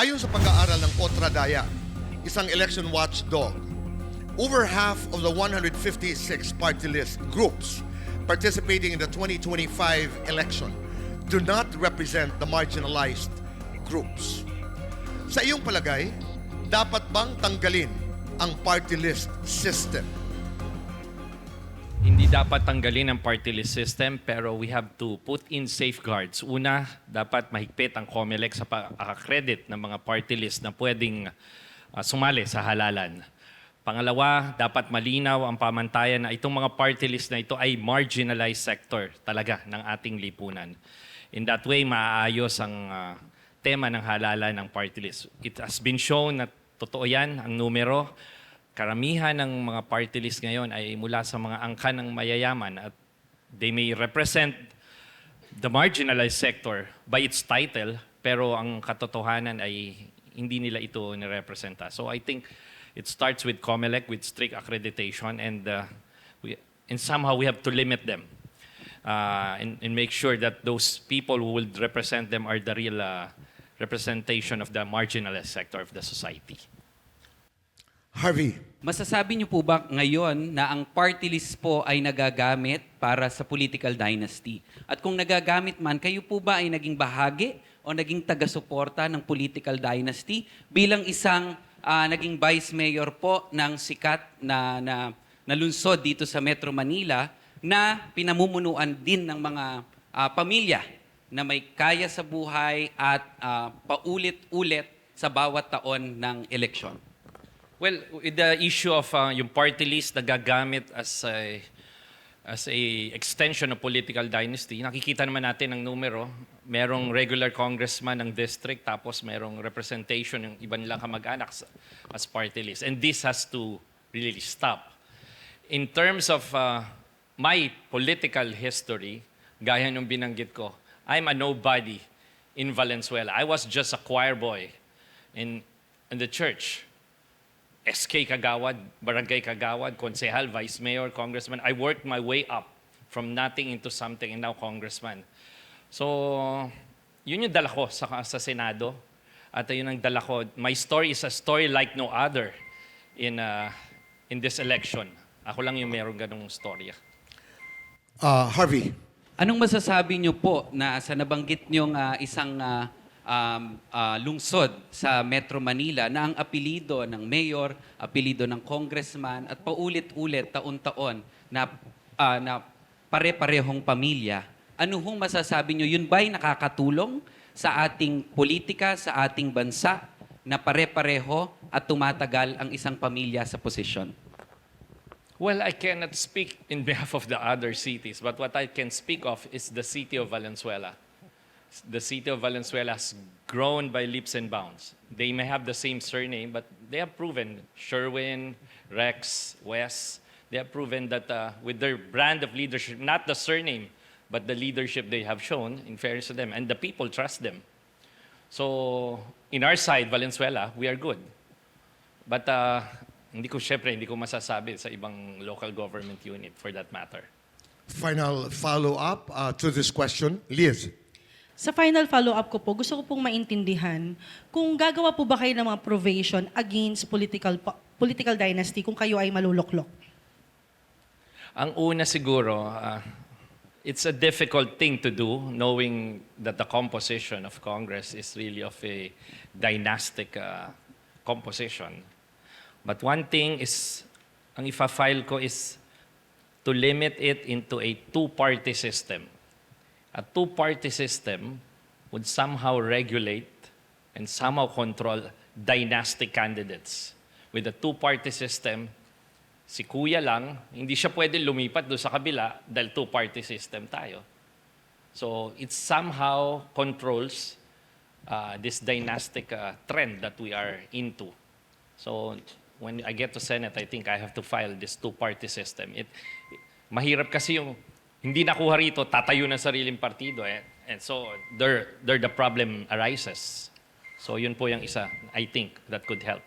Ayon sa pag-aaral ng Otra Daya, isang election watchdog, over half of the 156 party list groups participating in the 2025 election do not represent the marginalized groups. Sa iyong palagay, dapat bang tanggalin ang party list system? Hindi dapat tanggalin ang party list system pero we have to put in safeguards. Una, dapat mahigpit ang COMELEC sa pag-accredit ng mga party list na pwedeng ah, sumali sa halalan. Pangalawa, dapat malinaw ang pamantayan na itong mga party list na ito ay marginalized sector talaga ng ating lipunan. In that way, maaayos ang ah, tema ng halalan ng party list. It has been shown na totoo yan, ang numero. Karamihan ng mga party list ngayon ay mula sa mga angkan ng mayayaman at they may represent the marginalized sector by its title, pero ang katotohanan ay hindi nila ito nirepresenta. So I think it starts with COMELEC with strict accreditation and, uh, we, and somehow we have to limit them uh, and, and make sure that those people who will represent them are the real uh, representation of the marginalized sector of the society. Harvey, Masasabi niyo po ba ngayon na ang party list po ay nagagamit para sa political dynasty? At kung nagagamit man, kayo po ba ay naging bahagi o naging taga-suporta ng political dynasty bilang isang ah, naging vice mayor po ng sikat na, na, na lungsod dito sa Metro Manila na pinamumunuan din ng mga ah, pamilya na may kaya sa buhay at ah, paulit-ulit sa bawat taon ng eleksyon? Well, with the issue of uh, yung party list na gagamit as a, as a extension of political dynasty, nakikita naman natin ang numero. Merong regular congressman ng district, tapos merong representation ng iba nilang kamag-anak as party list. And this has to really stop. In terms of uh, my political history, gaya nung binanggit ko, I'm a nobody in Valenzuela. I was just a choir boy in, in the church. SK Kagawad, Barangay Kagawad, Konsehal, Vice Mayor, Congressman. I worked my way up from nothing into something and now Congressman. So, yun yung dala ko sa, sa Senado. At yun ang dala ko. My story is a story like no other in, uh, in this election. Ako lang yung meron ganong storya. uh, Harvey, Anong masasabi niyo po na sa nabanggit niyong ah, isang ah, um, ah, lungsod sa Metro Manila na ang apelido ng mayor, apelido ng congressman at paulit-ulit taon-taon na, ah, na pare-parehong pamilya. Ano hong masasabi niyo? Yun ba'y nakakatulong sa ating politika, sa ating bansa na pare-pareho at tumatagal ang isang pamilya sa posisyon? Well, I cannot speak in behalf of the other cities, but what I can speak of is the city of Valenzuela. The city of Valenzuela has grown by leaps and bounds. They may have the same surname, but they have proven, Sherwin, Rex, Wes, they have proven that uh, with their brand of leadership, not the surname, but the leadership they have shown, in fairness to them, and the people trust them. So, in our side, Valenzuela, we are good. But uh, hindi ko, syempre, hindi ko masasabi sa ibang local government unit for that matter. final follow-up uh, to this question. Liz, Sa final follow-up ko po, gusto ko pong maintindihan kung gagawa po ba kayo ng mga provision against political po- political dynasty kung kayo ay maluluklok. Ang una siguro, uh, it's a difficult thing to do knowing that the composition of Congress is really of a dynastic uh, composition. But one thing is, ang ifa-file ko is to limit it into a two-party system. A two-party system would somehow regulate and somehow control dynastic candidates. With a two-party system, si kuya lang, hindi siya pwede lumipat doon sa kabila dahil two-party system tayo. So it somehow controls uh, this dynastic uh, trend that we are into. So when I get to Senate, I think I have to file this two-party system. It, mahirap kasi yung hindi nakuha rito, tatayo ng sariling partido. Eh. And so there, there the problem arises. So yun po yung isa, I think, that could help.